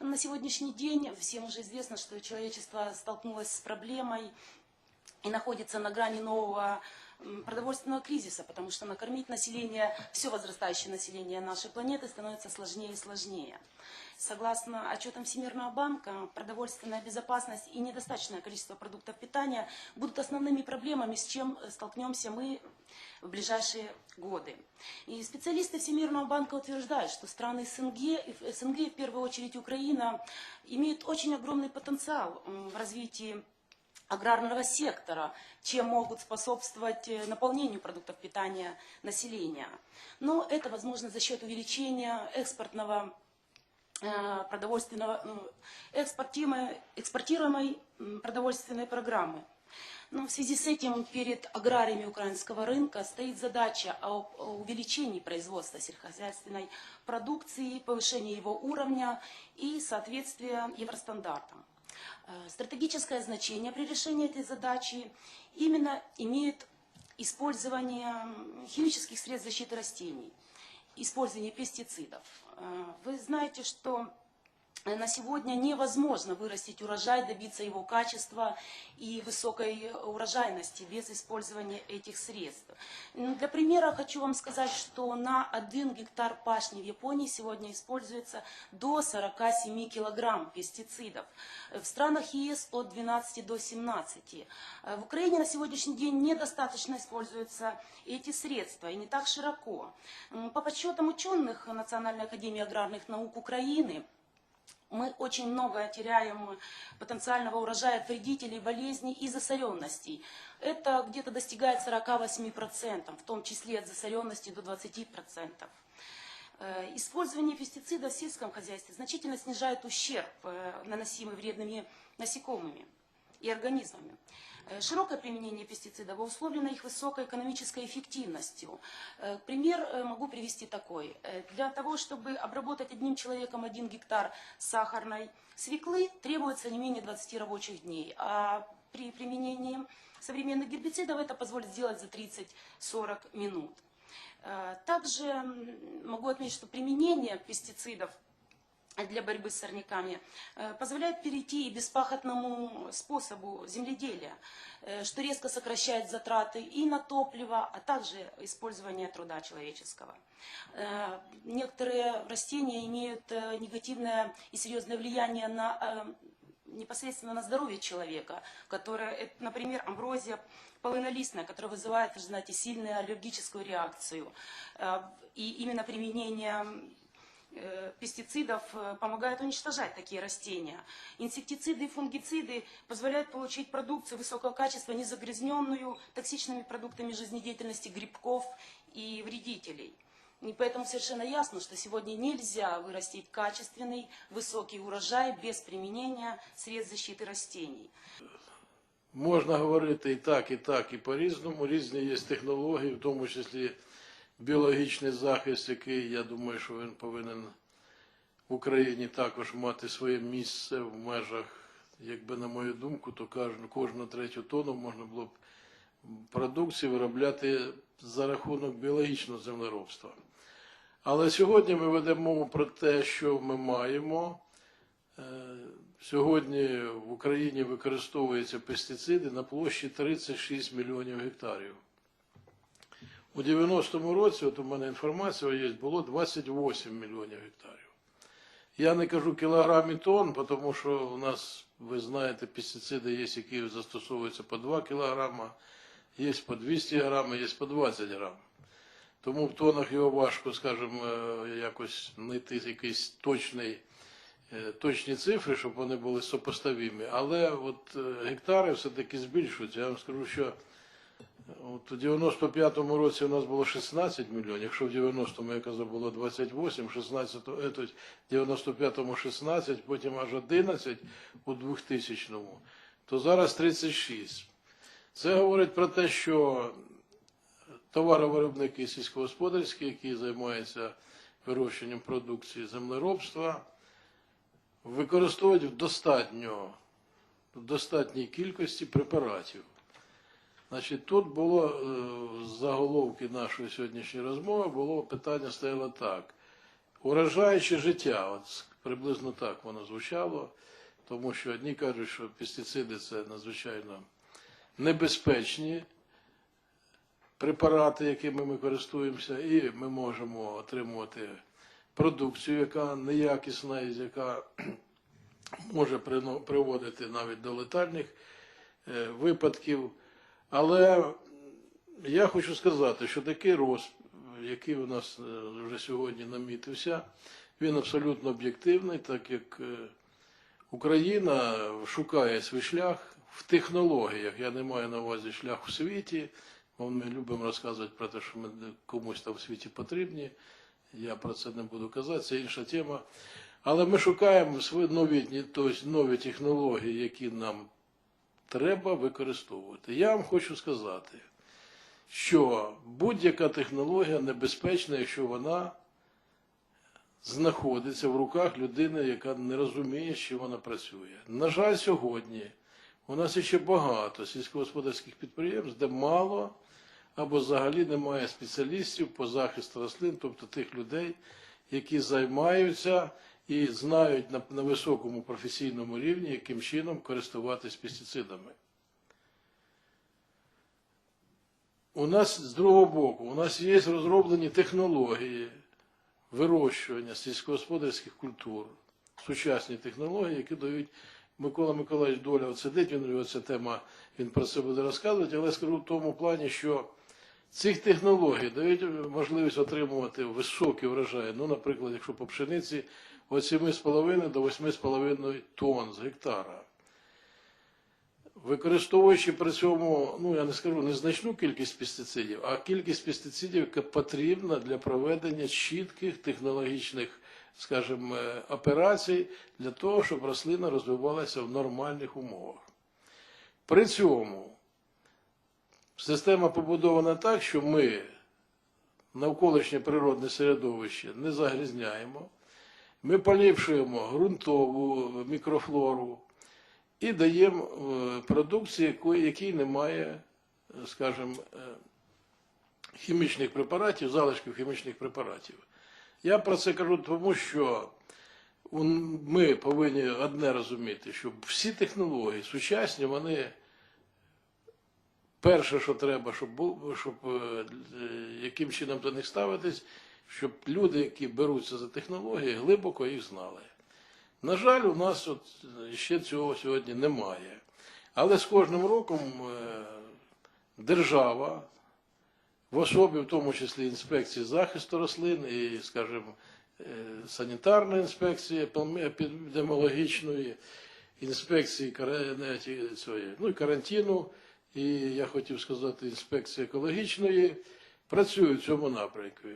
На сегодняшний день всем уже известно, что человечество столкнулось с проблемой и находится на грани нового продовольственного кризиса, потому что накормить население, все возрастающее население нашей планеты становится сложнее и сложнее. Согласно отчетам Всемирного банка, продовольственная безопасность и недостаточное количество продуктов питания будут основными проблемами, с чем э, столкнемся мы в ближайшие годы. И специалисты Всемирного банка утверждают, что страны СНГ, в- СНГ, в первую очередь Украина, имеют очень огромный потенциал в развитии аграрного сектора, чем могут способствовать э, наполнению продуктов питания населения. Но это возможно за счет увеличения экспортного э, продовольственного, ну, экспортируемой, экспортируемой продовольственной программы. Но в связи с этим перед аграриями украинского рынка стоит задача о увеличении производства сельскохозяйственной продукции, повышении его уровня и соответствия евростандартам. Э, Стратегическое значение при решении этой задачи именно имеет использование химических средств защиты растений, использование пестицидов. Э, Вы знаете, что на сегодня невозможно вырастить урожай, добиться его качества и высокой урожайности без использования этих средств. Ну, Для примера хочу вам сказать, что на один гектар пашни в Японии сегодня используется до 47 килограмм пестицидов. Э, В странах ЕС от 12 до 17. Э, В Украине на сегодняшний день недостаточно используются эти средства и не так широко. По подсчетам ученых Национальной академии аграрных наук Украины, мы очень много теряем потенциального урожая от вредителей, болезней и засоренностей. Это где-то достигает 48%, в том числе от засоренности до 20%. Э, Использование пестицидов в сельском хозяйстве значительно снижает ущерб, э, наносимый вредными насекомыми и организмами. Э, Широкое применение пестицидов условлено их высокой экономической эффективностью. Э, Пример э, могу привести такой. Для того, чтобы обработать одним человеком один гектар сахарной свеклы, требуется не менее 20 рабочих дней. А при применении современных гербицидов это позволит сделать за 30-40 минут. Также могу отметить, что применение пестицидов для борьбы с сорняками э, позволяет перейти и беспахотному способу земледелия, э, что резко сокращает затраты и на топливо, а также использование труда человеческого. Э, Некоторые растения имеют негативное и серьезное влияние на непосредственно на здоровье человека, которое, например, амброзия полынолистная, которая вызывает, знаете, сильную аллергическую реакцию. И именно применение пестицидов э, помогает уничтожать такие растения. Инсектициды и фунгициды позволяют получить продукцию высокого качества, не загрязненную токсичными продуктами жизнедеятельности грибков и вредителей. И поэтому совершенно ясно, что сегодня нельзя вырастить качественный, высокий урожай без применения средств защиты растений. Можна говорити і так, і так, і по-різному. Різні є технології, в тому числі Біологічний захист, який, я думаю, що він повинен в Україні також мати своє місце в межах, якби на мою думку, то кожну, кожну третю тонну можна було б продукції виробляти за рахунок біологічного землеробства. Але сьогодні ми ведемо мову про те, що ми маємо. Е, Сьогодні в Україні використовуються пестициди на площі 36 мільйонів гектарів. У 90-му році, от у мене інформація є, було 28 мільйонів гектарів. Я не кажу кілограм і тонн, тому що у нас, ви знаєте, пестициди є, які застосовуються по 2 кілограма, є по 200 грам, є по 20 грам. Тому в тонах його важко, скажімо, е, якось знайти якийсь точний е, точні цифри, щоб вони були сопоставімі. Але от е, гектари все-таки збільшуються. Я вам скажу, що от у 95-му році у нас було 16 мільйонів, якщо в 90-му, я казав, було 28, 16, е, то 95-му 16, потім аж 11 у 2000-му, то зараз 36. Це говорить про те, що товаровиробники сільськогосподарські, які займаються вирощенням продукції землеробства, використовують в достатньо, в достатній кількості препаратів. Значить, тут було е, з заголовки нашої сьогоднішньої розмови було питання стояло так. Урожай чи життя? От приблизно так воно звучало, тому що одні кажуть, що пестициди це надзвичайно небезпечні препарати, якими ми користуємося, і ми можемо отримувати продукцію, яка неякісна, і яка може приводити навіть до летальних е, випадків. Але я хочу сказати, що такий рост, який у нас е, вже сьогодні намітився, він абсолютно об'єктивний, так як е, Україна шукає свій шлях в технологіях. Я не маю на увазі шлях у світі, ми любимо розказувати про те, що ми комусь там в світі потрібні. Я про це не буду казати, це інша тема. Але ми шукаємо свої новітні, тобто нові технології, які нам треба використовувати. Я вам хочу сказати, що будь-яка технологія небезпечна, якщо вона знаходиться в руках людини, яка не розуміє, з чим вона працює. На жаль, сьогодні у нас ще багато сільськогосподарських підприємств, де мало або взагалі немає спеціалістів по захисту рослин, тобто тих людей, які займаються і знають на, на високому професійному рівні, яким чином користуватись пестицидами. У нас з другого боку, у нас є розроблені технології вирощування сільськогосподарських культур, сучасні технології, які дають Микола Миколаївич Доля сидить, він ця тема, він про це буде розказувати, але скажу в тому плані, що цих технологій дають можливість отримувати високі врожаї. Ну, наприклад, якщо по пшениці від 7,5 до 8,5 тонн з гектара. Використовуючи при цьому, ну я не скажу незначну кількість пестицидів, а кількість пестицидів, яка потрібна для проведення чітких технологічних, скажімо, операцій для того, щоб рослина розвивалася в нормальних умовах. При цьому система побудована так, що ми навколишнє природне середовище не загрізняємо, ми поліпшуємо ґрунтову мікрофлору і даємо е, продукцію, якої, якій немає, е, скажімо, е, хімічних препаратів, залишків хімічних препаратів. Я про це кажу тому, що ми повинні одне розуміти, що всі технології сучасні, вони перше, що треба, щоб, щоб яким чином до них ставитись, щоб люди, які беруться за технології, глибоко їх знали. На жаль, у нас от ще цього сьогодні немає. Але з кожним роком е, держава, в особі, в тому числі інспекції захисту рослин і, скажімо, е, санітарної інспекції, епідеміологічної, інспекції ну, і карантину, і я хотів сказати, інспекції екологічної, працюють в цьому напрямку.